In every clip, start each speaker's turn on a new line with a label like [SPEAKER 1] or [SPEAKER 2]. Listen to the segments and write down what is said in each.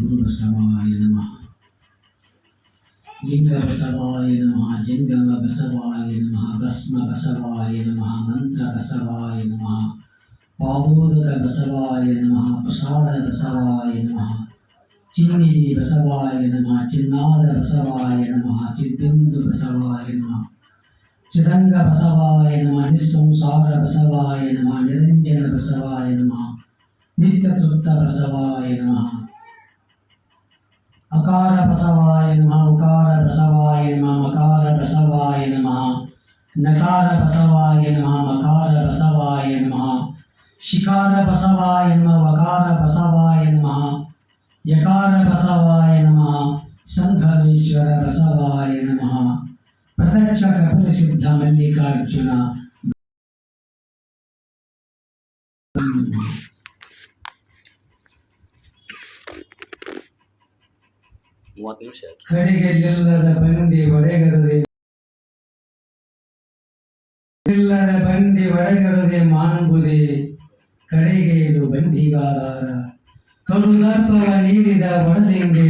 [SPEAKER 1] రుద్ర స్వభావాయ నమ లింగ బసవాయ నమ జంగమ బసవాయ నమ భస్మ బసవాయ నమ మంత్ర బసవాయ నమ పావోదక బసవాయ నమ ప్రసాద బసవాయ నమ చిన్నిధి బసవాయ నమ చిన్నాద బసవాయ నమ చిద్దందు బసవాయ నమ చిదంగ బసవాయ నమ నిస్సంసార బసవాయ నమ నిరంజన బసవాయ నమ నిత్యతృప్త బసవాయ அகார பசவாய நம உகார பசவாய நம மகார பசவாய நம நகார பசவாய நம மகார பசவாய நம शिकार बसवाय नमः वकार बसवाय नमः यकार बसवाय नमः संघमेश्वर बसवाय नमः प्रत्यक्ष कपिल सिद्ध मल्लिकार्जुन
[SPEAKER 2] ಮೂವತ್ತು ನಿಮಿಷ ಆಯ್ತು.
[SPEAKER 1] ಕಡೆಗೆ ಎಲ್ಲದ ಬಂಡಿ ಒಡೆಗರದೆ ಇಲ್ಲದ ಬಂಡಿ ಒಡೆಗರದೆ ಮಾನ್ಬುದೆ ಕಡೆಗೆ ಇದು ಬಂಡಿಗಾರ ಕರುದಾರ್ಪರ ನೀಡಿದ ಒಡಲಿಂಗೆ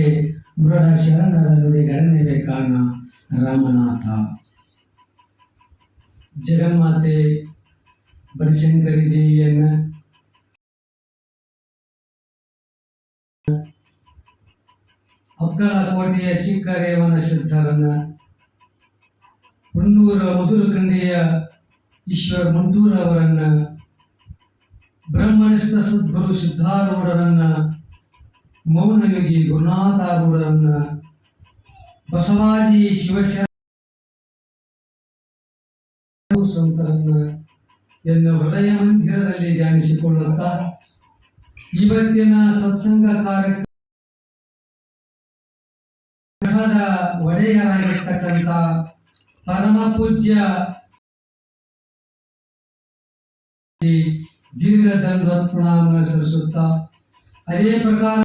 [SPEAKER 1] ಮೃಡ ಶರಣರ ನುಡಿಗಳನ್ನಿವೆ ಕಾಣ ರಾಮನಾಥ. ಜಗನ್ಮಾತೆ, ಬನಶಂಕರಿ ದೇವಿಯನ್ನ ಅಬ್ದಳ ಕೋಟೆಯ ಚಿಕ್ಕ ರೇವಣ ಸಿದ್ಧರನ್ನ ಹುಣ್ಣೂರ ಕಂದೆಯ ಈಶ್ವರ ಮುಂಡೂರ ಅವರನ್ನ ಬ್ರಹ್ಮನಿಷ್ಠ ಸದ್ಗುರು ಸಿದ್ಧಾರೂಢರನ್ನ ಮೌನಮಿಗಿ ಗುರುನಾಥಾರೂಢರನ್ನ, ಬಸವಾದಿ ಶಿವಶರಣ ಸಂತರನ್ನ ಎನ್ನ ಹೃದಯ ಮಂದಿರದಲ್ಲಿ ಧ್ಯಾನಿಸಿಕೊಳ್ಳುತ್ತಾ ಇವತ್ತಿನ ಸತ್ಸಂಗ ಕಾರ್ಯಕ್ರಮ ಒಡೆಯರಾಗಿರ್ತಕ್ಕಂಥ ಪರಮ ಪೂಜ್ಯ ದೀರ್ಘ ಪ್ರಣಾಮ ಸಲ್ಲಿಸುತ್ತಾ, ಅದೇ ಪ್ರಕಾರ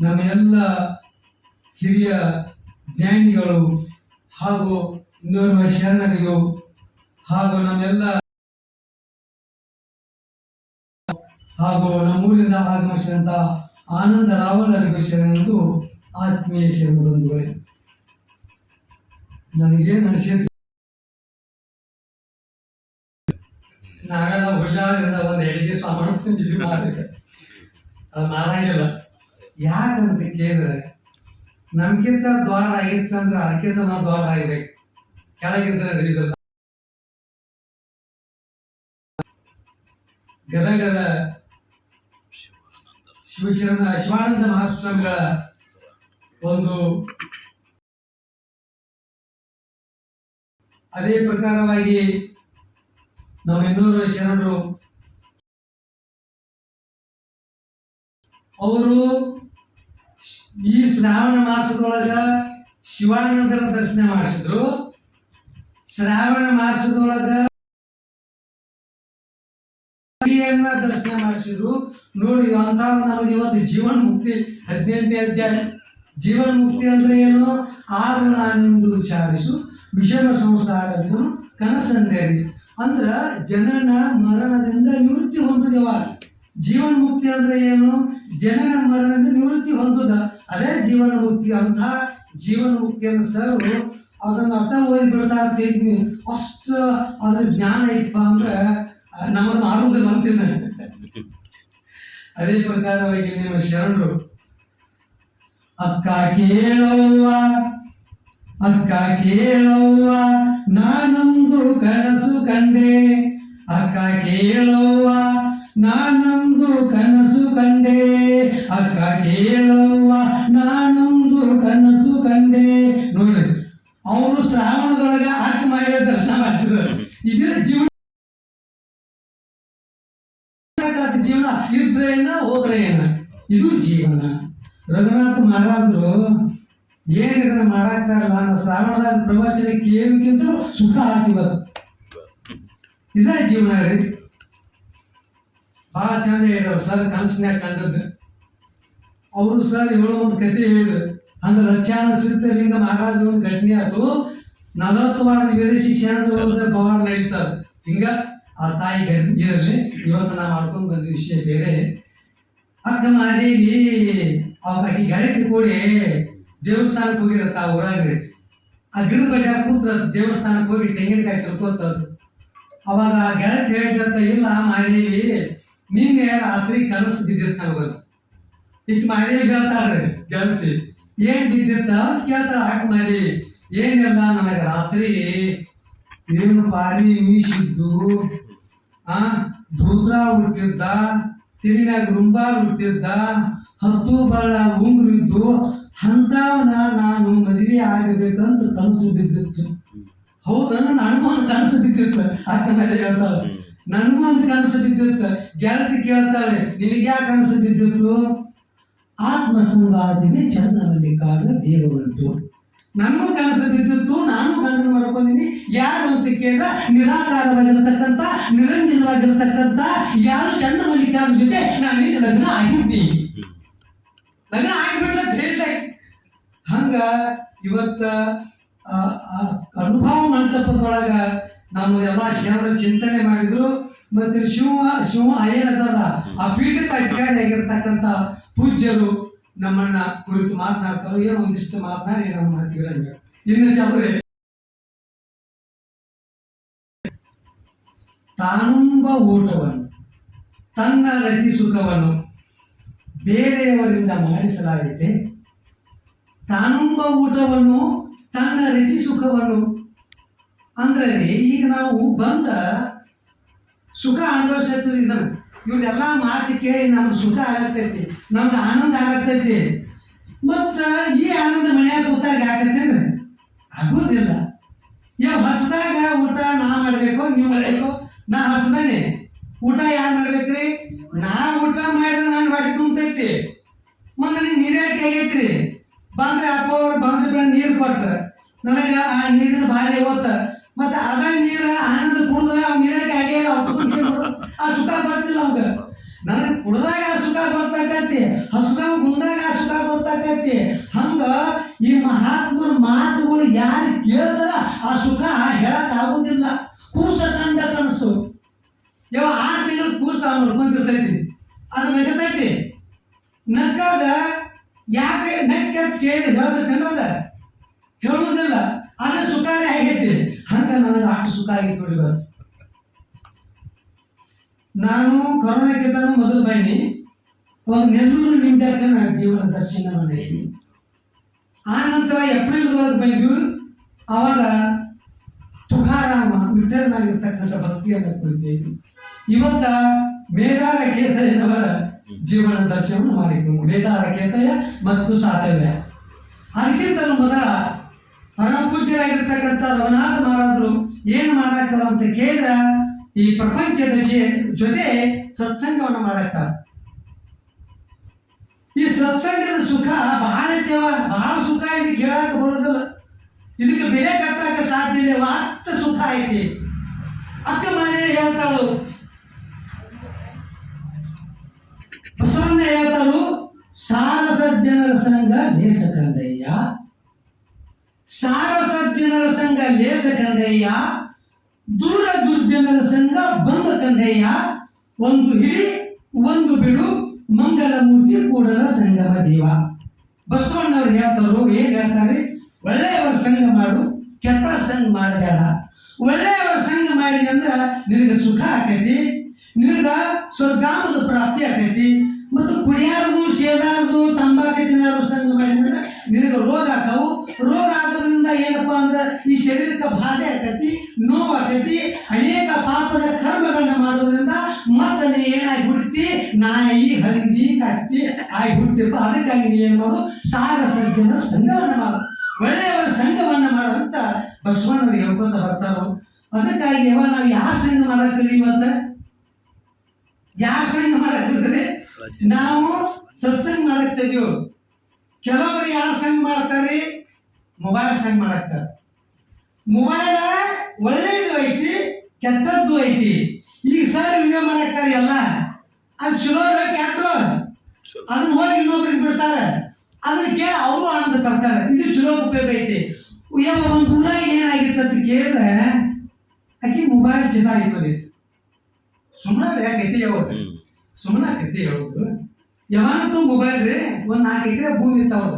[SPEAKER 1] ನಮ್ಮ ಎಲ್ಲ ಹಿರಿಯ ಜ್ಞಾನಿಗಳು ಹಾಗೂ ಇನ್ನೋರ್ವ ಶರಣರಿಗೂ ಹಾಗೂ ನಮ್ಮೆಲ್ಲ ಹಾಗೂ ನಮ್ಮೂರಿಂದ ಆಗಮಿಸಿದಂತ ಆನಂದ ರಾವಣರಿಗೂ ಶರಣೆಂದು ಆತ್ಮೀಯ ಶರಣರೊಂದುಗಳೇ ನನಗೇನು ಅನಿಸಿದ್ದು ನಾವೆಲ್ಲ ಹುಲ್ಲಾದ್ರಿಂದ ಒಂದು ಎಡಿಗೆ ಸ್ವಾಮಿ ತಂದಿದ್ವಿ ಮಾರಕ್ಕೆ ಅದು ಮಾರಾಗಿಲ್ಲ ಯಾಕಂತ ಕೇಳಿದ್ರೆ, ನಮ್ಗಿಂತ ದ್ವಾರ ಆಗಿತ್ತಂದ್ರೆ ಅದಕ್ಕಿಂತ ನಾವು ದ್ವಾರ ಆಗಬೇಕು ಕೆಳಗಿಂತ ಇದಲ್ಲ ಗದಗದ ಶಿವಶರಣ ಶಿವಾನಂದ ಮಹಾಸ್ವಾಮಿಗಳ ಒಂದು ಅದೇ ಪ್ರಕಾರವಾಗಿ ನಮ್ಮ ಇನ್ನೂರು ಶರಣರು ಅವರು ಈ ಶ್ರಾವಣ ಮಾಸದೊಳಗ ಶಿವಾನಂದರ ದರ್ಶನ ಮಾಡಿಸಿದ್ರು. ಶ್ರಾವಣ ಮಾಸದೊಳಗ ತಾಯಿಯನ್ನ ದರ್ಶನ ಮಾಡಿಸಿದ್ರು. ನೋಡಿ ಅಂತ ನಾವು ಇವತ್ತು ಜೀವನ್ ಮುಕ್ತಿ, ಹದಿನೆಂಟನೇ ಅಧ್ಯಾಯ. ಜೀವನ್ ಮುಕ್ತಿ ಅಂದ್ರೆ ಏನು? ಆರು ನಾನೆಂದು ವಿಚಾರಿಸು. ವಿಷಮ ಸಂಸಾರದಿಂದ ಕನಸಂದೇರಿ. ಅಂದ್ರ ಜನನ ಮರಣದಿಂದ ನಿವೃತ್ತಿ ಹೊಂದಿದವ. ಜೀವನ್ ಮುಕ್ತಿ ಅಂದ್ರೆ ಏನು? ಜನನ ಮರಣದಿಂದ ನಿವೃತ್ತಿ ಹೊಂದುದ. ಅದೇ ಜೀವನ ಮುಕ್ತಿ ಅಂತ ಜೀವನ ಮುಕ್ತಿಯನ್ನು ಸರ್ ಅದನ್ನು ಅರ್ಥ ಓದಿ ಬಿಡ್ತಾ ಇರ್ತೀನಿ ಅಷ್ಟು ಅದ್ರ ಜ್ಞಾನ ಐತಪ್ಪ ಅಂದ್ರೆ ನಮ್ಮನ್ನು ಆಡುವುದಿಲ್ಲ ಅಂತೀನಿ ಅದೇ ಪ್ರಕಾರವಾಗಿ ನಿಮ್ಮ ಶರಣರು ಅಕ್ಕ ಕೇಳವ್ವ ಅಕ್ಕ ಕೇಳವ್ವ ನಾನೊಂದು ಕನಸು ಕಂಡೆ. ಅಕ್ಕ ಕೇಳವ್ವ ನಾನೊಂದು ಕನಸು ಕಂಡೆ. ಅಕ್ಕ ಕೇಳವ್ವ ನಾನೊಂದು ಕನಸು ಕಂಡೆ ನೋಡ್ರಿ ಅವರು ಶ್ರಾವಣದೊಳಗ ಆತ್ಮಾಯ ದರ್ಶನ ಮಾಡಿಸಿದ್ರು ಇದ್ರ ಜೀವನ ಮಾಡಕ್ಕಾಗ್ತದೆ ಜೀವನ ಇದ್ರೆ ಏನ ಹೋದ್ರೆ ಏನ ಇದು ಜೀವನ. ರಘುನಾಥ ಮಹಾರಾಜರು ಏನಿದ್ರೆ ಇದನ್ನ ಮಾಡಾಕ್ತಾರಲ್ಲ ನಾನು ಶ್ರಾವಣದಾಗ ಪ್ರವಚನ ಕೇಳೋದಕ್ಕಿಂತ ಸುಖ ಆಗ್ತಿವತ್ತು ಇದೇ ಜೀವನ ರೀ. ಭಾಳ ಚಂದ ಹೇಳಿದ್ರು ಸರ್ ಕನಸಿನ್ಯಾಗ ಕಂಡದ್ದು. ಅವರು ಸರ್ ಇವಳು ಒಂದು ಕತೆ ಹೇಳಿದ್ರು. ಅಂದ್ರೆ ಲಕ್ಷಾಣ ಸಿದ್ಧಲಿಂಗ ಮಹಾರಾಜ ಒಂದು ಘಟನೆ ಆಯ್ತು. ನಲವತ್ತು ವಾರದ ಬೆರೆಸಿ ಶರಣದ ಭವನ ನಡೀತಾರೆ ಹಿಂಗ ಆ ತಾಯಿ ಇರಲಿ. ಇವತ್ತು ನಾ ಮಾಡ್ಕೊಂಡು ಬಂದ ವಿಷಯ ಬೇರೆ. ಅಕ್ಕ ಅವಾಗ ಈ ಗೆಳತಿ ಕೂಡಿ. ದೇವಸ್ಥಾನಕ್ಕೆ ಹೋಗಿರತ್ತ ಆ ಊರಾಗ್ರಿ. ಆ ಗಿಡದ ಕೂತ್ರ ದೇವಸ್ಥಾನಕ್ಕೆ ಹೋಗಿ ತೆಂಗಿನಕಾಯಿ ತಿಳ್ಕೊತದ್ದು. ಅವಾಗ ಆ ಗೆಳತಿ ಹೇಳಿದಂತ, ಇಲ್ಲ ಮಾದೇವಿ, ನಿನ್ನೆ ರಾತ್ರಿ ಕನಸು ಬಿದ್ದಿರ್ತ ನನಗೆ ಈಗ ಹೇಳ್ತಾಳೆ ಹೇಳ್ತಾಳ್ರಿ ಗೆಳತಿ. ಏನ್ ಬಿದ್ದಿರ್ತ ಕೇಳ್ತಾಳ ಅಕ್ಕ ಮಾದೇವಿ, ಏನಿಲ್ಲ ನನಗೆ ರಾತ್ರಿ ಏನು ಬಾರಿ ಮೀಸಿದ್ದು ಆ ಧೂತ್ರ ಹುಟ್ಟಿದ್ದ ತಿಳಿ ಮ್ಯಾಗ ರುಂಬಾಲ್ ಹುಟ್ಟಿದ್ದ, ಹತ್ತು ಬಳ್ಳ ಉಂಗುರಿದ್ದು ಅಂಥವನ್ನ ನಾನು ಮದುವೆ ಆಗಬೇಕಂತ ಕನಸು ಬಿದ್ದಿತ್ತು. ಹೌದನ್ನ ನನಗೂ ಒಂದು ಕನಸು ಬಿದ್ದಿತ್ತು, ಅಕ್ಕ ಮೇಲೆ ಹೇಳ್ತಾಳೆ. ನನಗೂ ಒಂದು ಕನಸು ಬಿದ್ದಿತ್ತು. ಗೆಳತಿ ಕೇಳ್ತಾಳೆ, ನಿನಗೆ ಯಾಕೆ ಕನಸು ಬಿದ್ದಿತ್ತು? ಆತ್ಮಸಂಗಾದಿಗೆ ಚಂದನಲ್ಲಿ ಕಾಡುವ ದೇವರುಂಟು. ನನಗೂ ಕನಸು ಬಿದ್ದಿತ್ತು ನಾನು ಗಂಡನ ಮಾಡ್ಕೊಂಡಿನಿ ಯಾರು ಅಂತ ಕೇಳಿದ ನಿರಾಕಾರವಾಗಿರ್ತಕ್ಕಂಥ, ನಿರಂಜನವಾಗಿರ್ತಕ್ಕಂಥ ಯಾರು ಚಂದ್ರಮಲ್ಲಿಕಾರ್ನ ಜೊತೆ ನಾನು ಲಗ್ನ ಆಗಿದ್ದೀನಿ. ಲಗ್ನ ಆಗಿಬಿಟ್ಟ ಹಂಗ ಇವತ್ತ ಅನುಭವ ಮಂಟಪದೊಳಗ ನಾನು ಎಲ್ಲ ಶರಣರ ಚಿಂತನೆ ಮಾಡಿದ್ರು. ಮತ್ತೆ ಶಿವ ಶಿವ ಏನದಲ್ಲ ಆ ಪೀಠಕ್ಕೆ ಅಧಿಕಾರಿ ಆಗಿರ್ತಕ್ಕಂಥ ಪೂಜ್ಯರು ನಮ್ಮನ್ನ ಕುರಿತು ಮಾತನಾಡ್ತಾರೋ ಏನೋ ಒಂದಿಷ್ಟು ಮಾತನಾಡಿ ನಮ್ಮ ಮಾತುಗಳಂಗೆ ಇನ್ನು ಚಂದ್ರೆ ತಾನುಂಬ ಊಟವನ್ನು, ತನ್ನ ರತಿ ಸುಖವನ್ನು ಬೇರೆಯವರಿಂದ ಮಾಡಿಸಲಾಗಿದೆ. ತಾನುಂಬ ಊಟವನ್ನು, ತನ್ನ ರತಿ ಸುಖವನ್ನು, ಅಂದ್ರೆ ಈಗ ನಾವು ಬಂದ ಸುಖ ಅನುಭವಿಸ್ತೀವಿ ಇದನ್ನು ಇವ್ರೆಲ್ಲ ಮಾತು ಕೇಳಿ ನಮ್ಗೆ ಸುಖ ಆಗತ್ತೈತಿ, ನಮ್ಗೆ ಆನಂದ ಆಗತ್ತೈತಿ. ಮತ್ತು ಈ ಆನಂದ ಮನೆಯಾಗ ಕೂತಾಗ ಆಗತ್ತೇನ್ರಿ ಆಗೋದಿಲ್ಲ. ಯಾವ ಹೊಸದಾಗ ಊಟ ನಾ ಮಾಡಬೇಕು, ನೀವು ಮಾಡಬೇಕು, ನಾ ಹೊಸದಾನೆ ಊಟ ಯಾರು ಮಾಡ್ಬೇಕ್ರಿ? ನಾ ಊಟ ಮಾಡಿದ್ರೆ ನಾನು ಹೊಟ್ಟೆ ತುಂಬತೈತಿ. ಮುಂದೆ ನೀನು ನೀರಾಳಿಕೆ ಆಗೈತ್ರಿ. ಬಂದ್ರೆ ಅಪ್ಪ ಅವ್ರು ಬಂದ್ರೆ ನೀರು ಕೊಟ್ರ. ನನಗೆ ಆ ನೀರಿನ ಬಾಧೆ ಗೊತ್ತ ಮತ್ತೆ ಅದ ನೀರ ಆನಂದ ಕುಡ್ದ ನೀರಕ್ಕೆ ಆಗೇ ಆ ಸುಖ ಬರ್ತಿಲ್ಲ ಅವ್ಗ ನನಗೆ ಕುಡ್ದಾಗ ಆ ಸುಖ ಬರ್ತಾಕತಿ ಹಸ್ದಾಗ ಮುಂದಾಗ ಆ ಸುಖ ಬರ್ತಾಕತಿ ಹಂಗ ಈ ಮಹಾತ್ಮರ ಮಾತುಗಳು ಯಾರು ಕೇಳ್ತಾರ ಆ ಸುಖ ಹೇಳಕ್ ಆಗುದಿಲ್ಲ. ಕೂಸ ಕಂಡ ಕನಸು. ಯಾವ ಆ ತಿಂಗಳು ಕೂಸ ಮಲ್ಕೊಂತಿರ್ತೈತಿ ಅದು ನಗತೈತಿ. ನಕ್ಕಾಗ ಯಾಕೆ ನಕ್ಕ ಕೇಳಿ ಹೇಳ್ಬೇಕಂದ್ರೆ ಹೇಳುವುದಿಲ್ಲ ಅದೇ ಸುಖಾರೇ ಆಗೈತಿ. ಹಂಗ ನನಗೆ ಅಷ್ಟು ಸುಖ ಆಗಿತ್ತು ನೋಡಿ ಇವತ್ತು ನಾನು ಕರೋನಾಕ್ಕಿಂತ ಮೊದಲು ಬನ್ನಿ. ಒಂದು ನೆಲ್ಲೂರು ನಿಂಡಾಕ ನನ್ನ ಜೀವನ ದರ್ಶನ ಮಾಡಿದ್ದೀನಿ ಆ ನಂತರ ಏಪ್ರಿಲ್ದೊಳಗೆ ಬಂದ್ವಿ ಅವಾಗ ತುಕಾರಾಮ ವಿಠಲ್ನಾಗಿರ್ತಕ್ಕಂಥ ಭಕ್ತಿಯನ್ನು ಕುರಿತೇವೆ ಇವತ್ತ ಮೇದಾರ ಕೇತಯ್ಯನವರ ಜೀವನ ದರ್ಶನವನ್ನು ಮಾಡಿದ್ದು. ಮೇದಾರ ಕೇತಯ್ಯ ಮತ್ತು ಸಾತವ್ಯ. ಅದಕ್ಕಿಂತಲೂ ಮೊದಲ ಪರಮ ಪೂಜ್ಯರಾಗಿರ್ತಕ್ಕಂಥ ರಘುನಾಥ ಮಹಾರಾಜರು ಏನು ಮಾಡಾಕ್ತಾರ ಅಂತ ಕೇಳಿದ್ರ ಈ ಪ್ರಪಂಚದ ಜೊತೆ ಸತ್ಸಂಗವನ್ನು ಮಾಡಾಕ್ತಾರ. ಈ ಸತ್ಸಂಗದ ಸುಖ ಬಹಳ ತೇವ ಬಹಳ ಸುಖ ಇದು ಕೇಳಾಕ ಬರೋದಿಲ್ಲ ಇದಕ್ಕೆ ಬೆಲೆ ಕಟ್ಟಾಕ ಸಾಧ್ಯ ಇಲ್ಲ ಅಷ್ಟ ಸುಖ ಐತಿ. ಅಕ್ಕ ಮನೆ ಹೇಳ್ತಾಳು, ಬಸವಣ್ಣ ಹೇಳ್ತಾಳು ಸಾರ ಸಜ್ಜನರ ಸಂಘ ಲೇಸ ಕಂಡಯ್ಯ ಸಾರ ಸಜ್ಜನರ ಸಂಘ ಲೇಸ ಕಂಡಯ್ಯ, ದೂರ ದುರ್ಜನರ ಸಂಘ ಬಂದ ಕಂಡಯ್ಯ, ಒಂದು ಹಿಡಿ ಒಂದು ಬಿಡು ಮಂಗಲ ಮೂರ್ತಿ ಕೂಡಲ ಸಂಗಮ ದೇವ. ಬಸವಣ್ಣವ್ರು ಹೇಳ್ತಾರೋ, ಏನ್ ಹೇಳ್ತಾರೆ? ಒಳ್ಳೆಯವರ ಸಂಘ ಮಾಡು, ಕೆಟ್ಟ ಸಂಘ ಮಾಡಬೇಡ. ಒಳ್ಳೆಯವರ ಸಂಘ ಮಾಡಿದಂದ್ರ ನಿನಗೆ ಸುಖ ಆಕೈತಿ, ನಿನಗ ಸ್ವರ್ಗಾಮದ ಪ್ರಾಪ್ತಿ ಆಕೈತಿ. ಮತ್ತು ಕುಡಿಯಾರದು ಸೇದಾರದು ತಂಬಾಕು ತಿನ್ನಾರು ಸಂಘ ಮಾಡಿದ್ರೆ ನಿನಗೆ ರೋಗ ಆಗ್ತಾವು. ರೋಗ ಆಗೋದ್ರಿಂದ ಏನಪ್ಪ ಅಂದ್ರೆ ಈ ಶರೀರಕ್ಕೆ ಬಾಧೆ ಆಕೈತಿ ನೋವು ಅನೇಕ ಪಾಪದ ಕರ್ಮಗಳನ್ನ ಮಾಡೋದ್ರಿಂದ ಮತ್ತೆ ನೀ ಏನಾಗಿ ಹುಡ್ತಿ ನಾಯಿ ಹಂದಿ ಕತ್ತಿ ಆಗಿ ಹುಡ್ತಿಪ್ಪ ಅದಕ್ಕಾಗಿ ನೀ ಏನು ಮಾಡು? ಸಾರ ಸಜ್ಜನರು ಸಂಘವನ್ನ ಮಾಡು. ಒಳ್ಳೆಯವರ ಸಂಘವನ್ನ ಮಾಡೋದಂತ ಬಸವಣ್ಣರು ಹೇಳ್ಕೊತ ಬರ್ತಾರೋ. ಅದಕ್ಕಾಗಿ ಯಾವ ನಾವು ಯಾರ ಸಂಘ ಮಾಡತ್ತೀವಿ ಇವತ್ತ ಯಾರ ಸಂಘ ಮಾಡತ್ತಿದ್ರೆ? ನಾವು ಸತ್ಸಂಗ ಮಾಡಕ್ತಿದೀವಿ ಕೆಲವರು ಯಾರ ಸಂಘ ಮಾಡ್ತಾರೆ? ಮೊಬೈಲ್ ಸಂಘ ಮಾಡತ್ತಾರ. ಮೊಬೈಲ್ ಒಳ್ಳೇದು ಐತಿ ಕೆಟ್ಟದ್ದು ಐತಿ. ಈಗ ಸರ್ ವಿಡಿಯೋ ಮಾಡಾಕ್ತಾರೆ ಎಲ್ಲ? ಅದು ಚಲೋ ಕೆಟ್ಟರು ಅದನ್ನ ಹೋಗಿ ಇನ್ನೊಬ್ರಿಗೆ ಬಿಡ್ತಾರೆ. ಅದನ್ನ ಕೇಳಿ ಅವರು ಆನಂದ ಪಡ್ತಾರೆ. ಇದು ಚಲೋ ಉಪಯೋಗ ಐತಿ. ಯಾವ ಒಂದು ಏನಾಗಿತ್ತು ಅಂತ ಕೇಳಿದ್ರೆ ಆಕಿ ಮೊಬೈಲ್ ಚೆನ್ನಾಗಿತ್ತು ಸುಮ್ಮನೆ ಯಾಕೆ ಕತಿ ಯಾವುದು ಸುಮ್ಮನೆ ಕತಿ ಹೇಳೋದು ಯಾವತ್ತೂ ಮೊಬೈಲ್ ರೀ ಒಂದ್ ನಾಲ್ಕು ಎಕರೆ ಭೂಮಿ ಇರ್ತಾವದ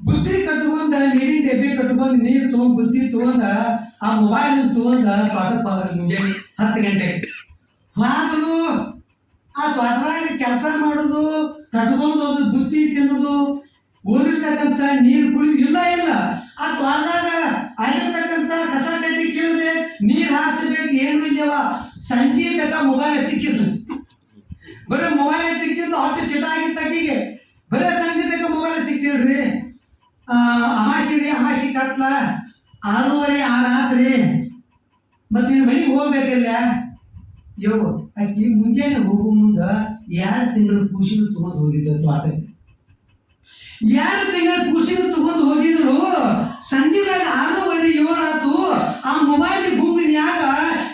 [SPEAKER 1] ಬುದ್ಧಿ ಕಟ್ಕೊಂಡ ನೀರಿನ ಡಬ್ಬಿ ಕಟ್ಕೊಂಡ್ ನೀರು ತಗೊಂಡ್ ಬುದ್ಧಿ ತೊಗೊಂಡ ಆ ಮೊಬೈಲ್ ತೊಗೊಂಡ ತೋಟಕ್ಕೆ ಹೋದ ಮುಂಜಾನೆ ಹತ್ತು ಗಂಟೆಗೆ ಹಾಗೂ ಆ ತೋಟದಾಗ ಕೆಲಸ ಮಾಡೋದು ಕಟ್ಕೊಂಡು ಹೋದ್ ಬುತ್ತಿ ತಿನ್ನೋದು ಓದಿರ್ತಕ್ಕಂಥ ನೀರು ಕುಡಿದು ಇಲ್ಲ ಇಲ್ಲ. ಆ ತೋಟದಾಗ ಆಗಿರ್ತಕ್ಕಂಥ ಕಸ ಕಟ್ಟಿ ಕೇಳಿದೆ ನೀರು ಹಾಸಬೇಕು ಏನು ಇಲ್ಲವ ಸಂಜೆ ತಕ್ಕ ಮೊಬೈಲ್ ಎತ್ತಿಕ್ಕಿದ್ರು ಬರೀ ಮೊಬೈಲ್ ಎತ್ತಿಕ್ಕಿದ್ದು ಹೊಟ್ಟೆ ಚಿಟ ಆಗಿತ್ತಕ್ಕಿಗೆ ಬರೀ ಸಂಜೆ ತಕ್ಕ ಮೊಬೈಲ್ ಎತ್ತಿಕ್ಕಿಡ್ರಿ ಅಮಾಶಿ ರೀ ಅಮಾಶಿ ಕತ್ಲ. ಆರೂವರೆ ಆ ರಾತ್ರಿ ಮತ್ತೆ ನೀನು ಮನೆಗೆ ಹೋಗ್ಬೇಕಲ್ಲ. ಯೋ ಆಕಿ ಮುಂಜಾನೆ ಹೋಗೋ ಮುಂದ ಎರಡು ತಿಂಗಳು ಖುಷಿ ತಗೊಂಡು ಹೋಗಿದ್ದೆ ತೋಟಕ್ಕೆ ಎರಡು ತಿಂಗಳ ಕುಸಿನ ತಗೊಂಡು ಹೋಗಿದ್ರು. ಸಂಜೆದಾಗ ಆರೂವರೆ ಏಳಾತು ಆ ಮೊಬೈಲ್ ಗುಂಗಿನ್ಯಾಗ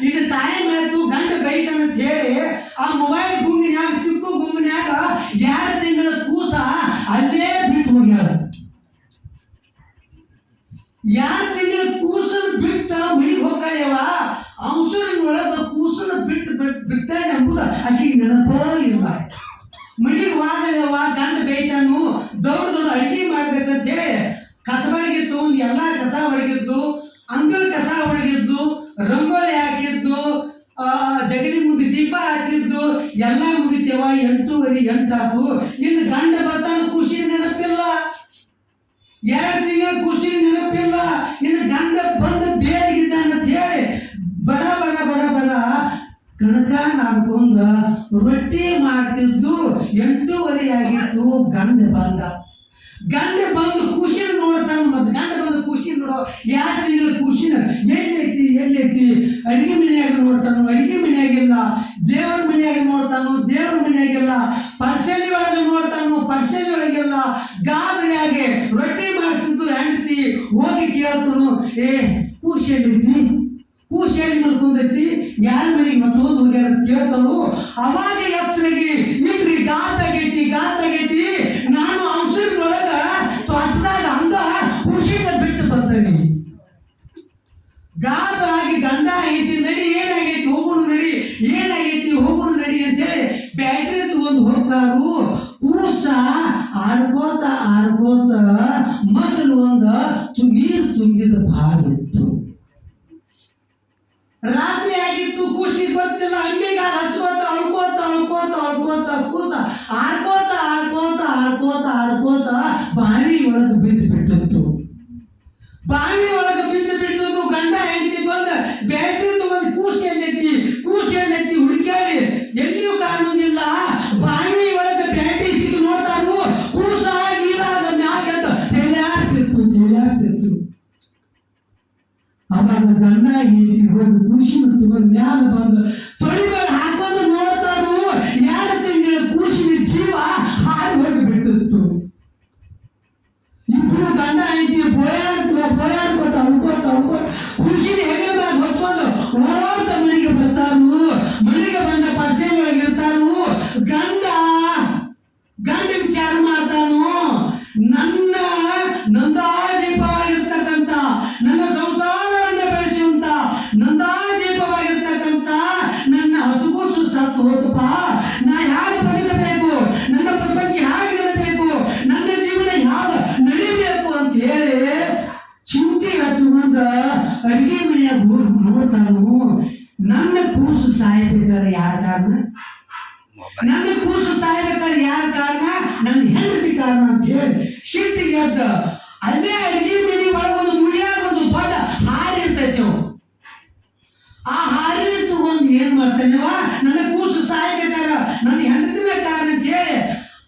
[SPEAKER 1] ಇನ್ನು ಟೈಮ್ ಆಯ್ತು ಬೈಕ್ ಅಂತ ಹೇಳಿ ಆ ಮೊಬೈಲ್ ಗುಂಗಿನ್ಯಾಗ ತಿಕ್ಕು ಗುಂಗಿನ್ಯಾಗ ಎರಡು ತಿಂಗಳ ಕೂಸ ಅಲ್ಲೇ ಬಿಟ್ಟು ಹೋಗ್ಯಾರ. ಎರಡು ತಿಂಗಳ ಕೂಸನ ಬಿಟ್ಟ ಮನಿಗೆ ಅಂಶನ ಅಂಶನೊಳಗ ಕೂಸನ ಬಿಟ್ಟು ಬಿಟ್ಟು ಎಂಬುದು ಆಕೆಗೆ ನೆನಪ ಇಲ್ಲ. ಮನಿಗೆ ಹೋಗಳೆವ ಗಂಡ ಬೇಯ್ತಾನು ದೊಡ್ಡ ದೊಡ್ಡ ಅಡಿಗೆ ಮಾಡ್ಬೇಕಂತ ಹೇಳಿ ಕಸಬರಿಗೆ ತಗೊಂಡು ಎಲ್ಲ ಕಸ ಒಣಗಿದ್ದು ಅಂಗಲ್ ಕಸ ಒಳಗಿದ್ದು ರಂಗೋಲಿ ಹಾಕಿದ್ದು ಜಗಲಿ ಮುಂದೆ ದೀಪ ಹಚ್ಚಿದ್ದು, ಎಲ್ಲ ಮುಗಿತೇವ ಎಂಟೂವರೆ ಎಂಟಾಕು ಇನ್ನು ಗಂಡ ಬರ್ತಾನ ಖುಷಿ ನೆನಪಿಲ್ಲ. ಎರಡು ತಿಂಗಳ ಖುಷಿ ನೆನಪಿಲ್ಲ. ಇನ್ನು ಗಂಡ ಬಂದು ಬೇರೆಗಿದ್ದ ಅಂತ ಹೇಳಿ ಬಡ ಬಡ ಕಣಕ ನಾಡ್ಕೊಂಡ ರೊಟ್ಟಿ ಮಾಡ್ತಿದ್ದು ಎಂಟೂವರೆ ಆಗಿತ್ತು ಗಂಡ ಬಂದ. ಗಂಡ ಬಂದು ಖುಷಿ ನೋಡ್ತಾನ ಮತ್ತೆ ಗಂಡ ಬಂದು ಖುಷಿ ನೋಡೋ, ಯಾರು ತಿಂಗಳ ಖುಷಿ ಎಲ್ಲೈತಿ ಎಲ್ಲೈತಿ ಅಡಿಗೆ ಮನೆಯಾಗ ನೋಡ್ತಾನು, ಅಡಿಗೆ ಮನೆಯಾಗಿಲ್ಲ. ದೇವ್ರ ಮನೆಯಾಗ ನೋಡ್ತಾನು, ದೇವ್ರ ಮನೆಯಾಗಿಲ್ಲ. ಪರ್ಸಲಿ ಒಳಗೆ ನೋಡ್ತಾನು ಪರ್ಸಲಿ ಒಳಗೆಲ್ಲ. ಗಾಬರಿಯಾಗಿ ರೊಟ್ಟಿ ಮಾಡ್ತಿದ್ದು ಹೆಂಡತಿ. ಹೋಗಿ ಕೇಳ್ತಾನು, ಏ ಖುಷಿ ಎಲ್ಲೈತಿ ಶೇಡಿ ಮಲ್ಕೊಂಡೈತಿ, ಯಾರ ಮನೆಗೆ ಮತ್ತೊಂದು ಹೋಗ್ಯಾರ ಅಂತ ಕೇಳ್ತಾನು ಅವಾಗ ಎತ್ತರಿಗೆ ಇಟ್ರಿ ಗಾತ್ ಆಗೈತಿ, ಗಾತ ಆಗೈತಿ. ನಾನು ಅಂಶನೊಳಗ ತೋಟದಾಗ ಹಂಗ ಖುಷಿನ ಬಿಟ್ಟು ಬರ್ತೇನೆ. ಗಾಬರಾಗಿ ಗಂಡ ಐತಿ ನಡಿ, ಏನಾಗೈತಿ, ಹೋಗೋಣ ನಡಿ, ಏನಾಗೈತಿ, ಹೋಗೋಣ ನಡಿ ಅಂತೇಳಿ ಬ್ಯಾಟ್ರಿ ತಗೊಂಡು ಹೋಗ್ತಾರು. ಕೂಸ ಆಡ್ಕೋತ ಆಡ್ಕೋತ ಮೊದಲು ಒಂದು ತು- ನೀರು ತುಂಬಿದ ಬಾವಿತ್ತು ರಾತ್ರಿ ಹೆಂಡತಿ ಹೋಗಿ ಖುಷಿ ತಗೊಂಡು ಮ್ಯಾಲ ನನ್ನ ಕೂಸು ಸಾಯ್ಬೇಕಾದ್ರೆ ಯಾರ ಕಾರಣ? ನನ್ನ ಹೆಂಡತಿ ಕಾರಣ ಅಂತ ಹೇಳಿ ಶಿಟ್ಟಿಗೆ ಅಂತ ಅಲ್ಲೇ ಅಡಿಗೆ ಮನೆ ಒಳಗೊಂದು ಮುಳಿಯಾಗ ಒಂದು ದೊಡ್ಡ ಹಾರಿ ಇರ್ತೈತೆ ಅವು. ಆ ಹಾರಿ ತಗೊಂಡು ಏನ್ ಮಾಡ್ತಾನೆವ ನನ್ನ ಕೂಸು ಸಾಯ್ಬೇಕಾರ ನನ್ನ ಹೆಂಡತಿನ ಕಾರಣ ಅಂತ ಹೇಳಿ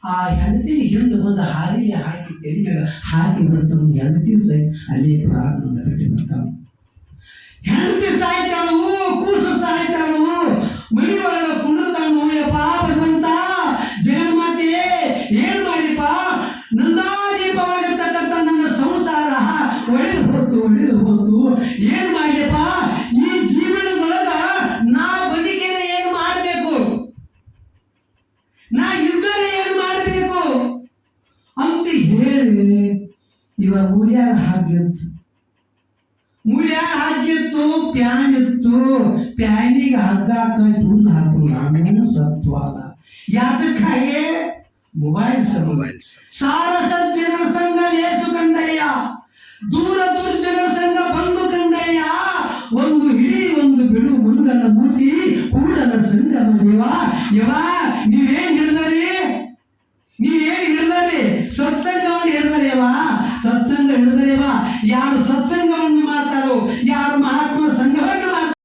[SPEAKER 1] ಆ ಹೆಂಡತಿನ ಹಿಂದೆ ಒಂದು ಹಾರಿಗೆ ಹಾಕಿ ತಲೆ ಮೇಲೆ ಹಾಕಿ ಬಿಡ್ತಾನು ಹೆಂಡತಿ ಸಹಿತ ಅಲ್ಲಿ ಪ್ರಾಣ ಹೆಂಡತಿ ಸಾಯ್ತಾಳು ಪ್ಯಾನಿಗೆ ಹಗ್ಗ ಹಾಕೊಂಡು ಹುಲ್ಲು ಹಾಕೊಂಡು ನಾನು ಸತ್ವಾದ ಯಾತಕ್ಕಾಗೆ? ಮೊಬೈಲ್ ಮೊಬೈಲ್ ಸಾರ ಸಜ್ಜನರ ಸಂಘ ಲೇಸು ಕಂಡಯ್ಯ. ದೂರ ದುರ್ಜನ ಸಂಘ ಬಂದು ಕಂಡಯ್ಯ. ಒಂದು ಹಿಡಿ ಒಂದು ಬಿಡು ಮುಂದನ್ನ ಮೂರ್ತಿ ಕೂಡಲ ಸಂಗಮ ದೇವ. ಯವ ನೀವೇನ್ ಹಿಡ್ದಾರಿ? ನೀವೇನ್ ಹಿಡ್ದಾರಿ? ಸತ್ಸಂಗವನ್ನು ಹಿಡ್ದರೇವ ಸತ್ಸಂಗ ಹಿಡ್ದರೇವ ಯಾರು ಸತ್ಸಂಗವನ್ನು ಮಾಡ್ತಾರೋ ಯಾರು ಮಹಾತ್ಮ ಸಂಘವನ್ನು ಮಾಡ್ತಾರೋ